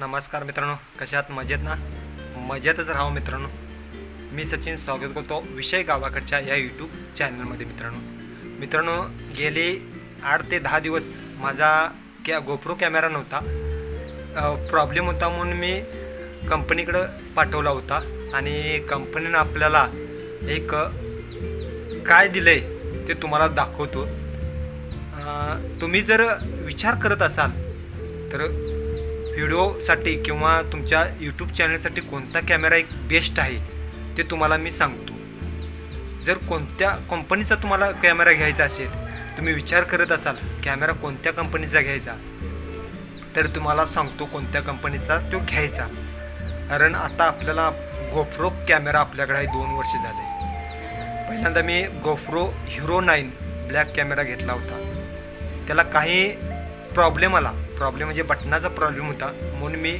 नमस्कार मित्रांनो कशात आहात? मजेत ना? मजेतच राहा हो मित्रांनो. मी सचिन स्वागत करतो विषय गावाकडच्या या यूट्यूब चॅनलमध्ये मित्रांनो. मित्रांनो गेले आठ ते दहा दिवस माझा कॅ गोप्रो कॅमेरा नव्हता. प्रॉब्लेम होता म्हणून मी कंपनीकडं पाठवला होता आणि कंपनीनं आपल्याला एक काय दिलं आहे ते तुम्हाला दाखवतो. तुम्ही जर विचार करत असाल तर व्हिडिओसाठी किंवा तुमच्या यूट्यूब चॅनलसाठी कोणता कॅमेरा एक बेस्ट आहे ते तुम्हाला मी सांगतो. जर कोणत्या कंपनीचा तुम्हाला कॅमेरा घ्यायचा असेल तुम्ही विचार करत असाल कॅमेरा कोणत्या कंपनीचा घ्यायचा? तर तुम्हाला सांगतो कोणत्या कंपनीचा तो घ्यायचा. कारण आता आपल्याला गोफ्रो कॅमेरा आपल्याकडे आहे दोन वर्ष झाले. पहिल्यांदा मी GoPro Hero nine black camera घेतला होता. त्याला काही प्रॉब्लेम आला. प्रॉब्लेम म्हणजे बटनाचा प्रॉब्लेम होता. म्हणून मी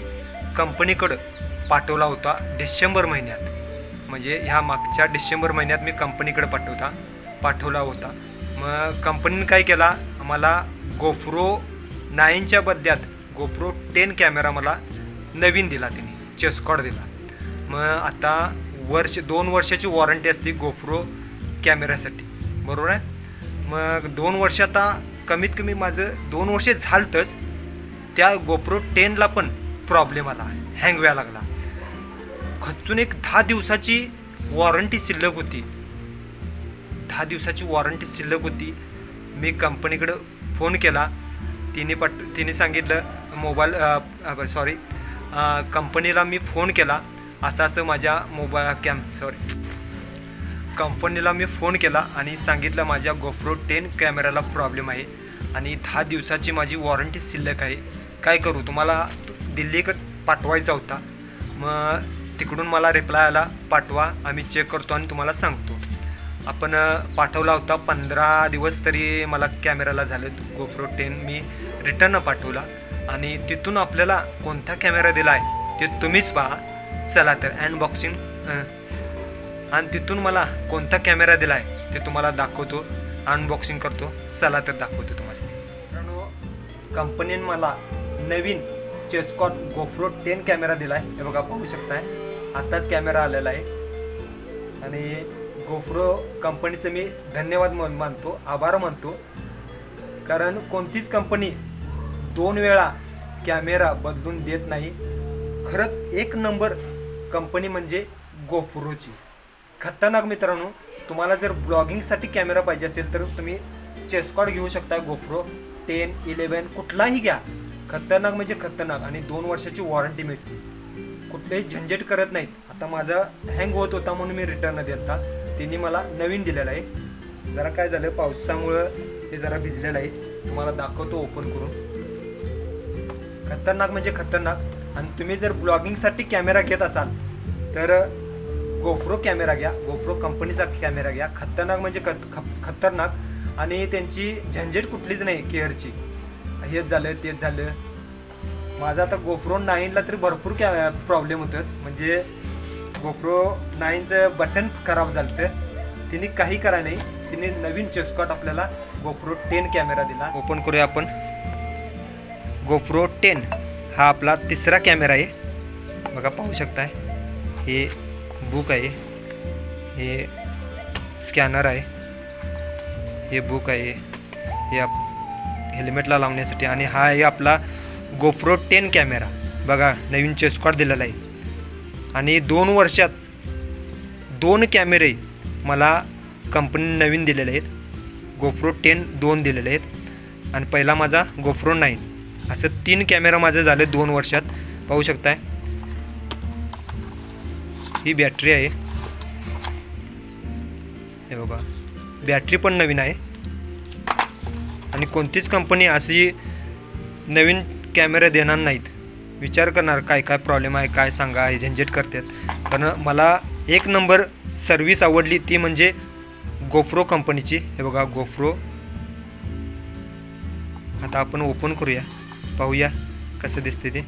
कंपनीकडं पाठवला होता डिसेंबर महिन्यात. म्हणजे ह्या मागच्या डिसेंबर महिन्यात मी कंपनीकडं पाठवता पाठवला होता. मग कंपनीनं काय केला? मला गोप्रो नाईनच्या बदल्यात गोप्रो टेन कॅमेरा मला नवीन दिला तिने चेस्कॉड दिला. मग आता वर्ष दोन वर्षाची वॉरंटी असते गोप्रो कॅमेऱ्यासाठी. बरोबर आहे? मग दोन वर्ष आता कमीत कमी माझं दोन वर्ष झालतंच. त्या गोप्रो टेनला पण प्रॉब्लेम आला. हँग व्हायला लागला. खचून एक दहा दिवसाची वॉरंटी शिल्लक होती. दहा दिवसाची वॉरंटी शिल्लक होती. मी कंपनीकडं फोन केला. तिने पट तिने सांगितलं मोबाईल सॉरी कंपनीला मी फोन केला. असं असं माझ्या मोबाईल कॅम सॉरी कंपनीला मी फोन केला आणि सांगितलं माझ्या गोफ्रो टेन कॅमेऱ्याला प्रॉब्लेम आहे आणि दहा दिवसाची माझी वॉरंटी शिल्लक आहे. काय करू? तुम्हाला दिल्लीकडे पाठवायचा होता. मग तिकडून मला रिप्लाय आला पाठवा आम्ही चेक करतो आणि तुम्हाला सांगतो. आपण पाठवला होता. पंधरा दिवस तरी मला कॅमेराला झाले. गोप्रो टेन मी रिटर्न पाठवला. आणि तिथून आपल्याला कोणता कॅमेरा दिला आहे ते तुम्हीच पहा. चला तर अनबॉक्सिंग आणि तिथून मला कोणता कॅमेरा दिला आहे ते तुम्हाला दाखवतो. अनबॉक्सिंग करतो. चला तर दाखवतो तुम्हाला. कंपनीने मला नवीन चेस्कॉट गोफ्रो टेन कॅमेरा दिला आहे हे बघा पाहू शकताय. आत्ताच कॅमेरा आलेला आहे. आणि गोफ्रो कंपनीचं मी धन्यवाद मान मानतो आभार मानतो. कारण कोणतीच कंपनी दोन वेळा कॅमेरा बदलून देत नाही. खरंच एक नंबर कंपनी म्हणजे गोफ्रोची. खतरनाक मित्रांनो तुम्हाला जर ब्लॉगिंगसाठी कॅमेरा पाहिजे असेल तर तुम्ही चेस्कॉट घेऊ शकता गोफ्रो टेन इलेवन कुठलाही घ्या. खतरनाक म्हणजे खतरनाक आणि दोन वर्षाची वॉरंटी मिळते. कुठलेही झंझट करत नाहीत. आता माझा हँग होत होता म्हणून मी रिटर्न दिलता तिने मला नवीन दिलेला आहे. जरा काय झालं पावसामुळं ते जरा भिजलेलं आहे. तुम्हाला दाखवतो ओपन करून. खतरनाक म्हणजे खतरनाक. आणि तुम्ही जर ब्लॉगिंगसाठी कॅमेरा घेत असाल तर गोप्रो कॅमेरा घ्या. गोप्रो कंपनीचा कॅमेरा घ्या. खतरनाक म्हणजे खत- खतरनाक. आणि त्यांची झंझट कुठलीच नाही केअरची. हेच झालं तेच झालं. माझं आता गोप्रो नाईनला तरी भरपूर कॅ प्रॉब्लेम होतं. म्हणजे गोप्रो नाईनचं बटन खराब झालं तर तिने काही करा नाही. तिने नवीन चेस्कॉट आपल्याला गोप्रो टेन कॅमेरा दिला. ओपन करूया आपण. गोप्रो टेन हा आपला तिसरा कॅमेरा आहे. बघा पाहू शकताय. हे बुक आहे. हे स्कॅनर आहे. हे बुक आहे. हे आप हेल्मेटला लावण्यासाठी आणि हा आहे आपला गोफ्रो टेन कॅमेरा. बघा नवीन चेस्कॉट दिलेला आहे. आणि दोन वर्षात दोन कॅमेरे मला कंपनी नवीन दिलेले आहेत. गोफ्रो टेन दोन दिलेले आहेत. आणि पहिला माझा गोफ्रो नाईन. असं तीन कॅमेरा माझं झाले दोन वर्षात. पाहू शकताय. ही बॅटरी आहे. हे बघा. बॅटरी पण नवीन आहे. आणि कोणतीच कंपनी अशी नवीन कॅमेरा देणार नाहीत. विचार करणार काय काय प्रॉब्लेम आहे काय सांगा हे झंझट करतात. कारण मला एक नंबर सर्विस आवडली ती म्हणजे गोफ्रो कंपनीची हे बघा गोफ्रो आता आपण ओपन करूया. पाहूया कसं दिसते ते.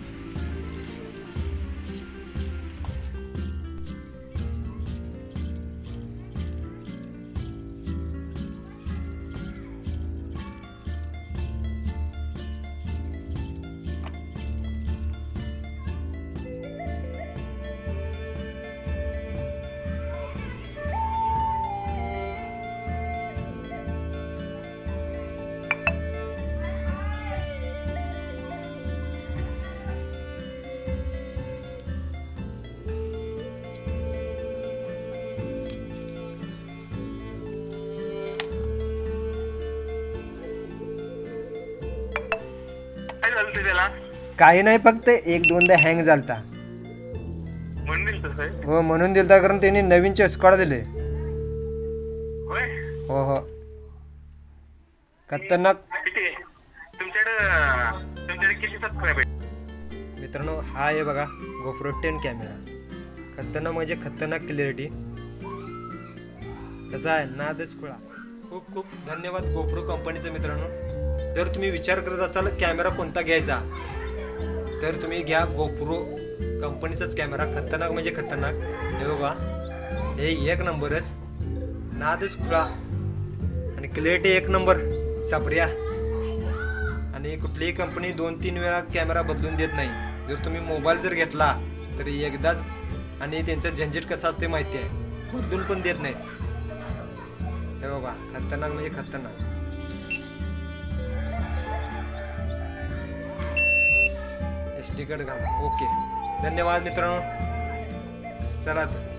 झालं त्याला? काही नाही फक्त एक दोनदा हँग झालता. म्हणून तसं आहे हो म्हणून दिलता कारण त्यांनी नवीन चेस्कॉड दिले. होय? हो हो. खतरनाक. किती? आहे? तुमच्याकडं तुमच्याकडे किती सबस्क्राईब आहे मित्रांनो हा आहे बघा गोप्रो टेन कॅमेरा खतरनाक म्हणजे खतरनाक क्लिअरिटी कसा आहे? नादच खुळा. खूप खूप धन्यवाद गोप्रो कंपनीचं मित्रांनो. जर तुम्ही विचार करत असाल कॅमेरा कोणता घ्यायचा? तर तुम्ही घ्या गोप्रो कंपनीचाच कॅमेरा खतरनाक म्हणजे खतरनाक. हे बघा हे एक नंबरच. नादच खुळा. आणि क्लिअरिटी एक नंबर. सापऱ्या. आणि कुठलीही कंपनी दोन तीन वेळा कॅमेरा बदलून देत नाही. जर तुम्ही मोबाईल जर घेतला तर एकदाच. आणि त्यांचं झंझट कसं असते माहिती आहे. बदलून पण देत नाहीत हे बघा खतरनाक म्हणजे खतरनाक. तिकट घाल. घाला ओके. धन्यवाद मित्रांनो. चला तर.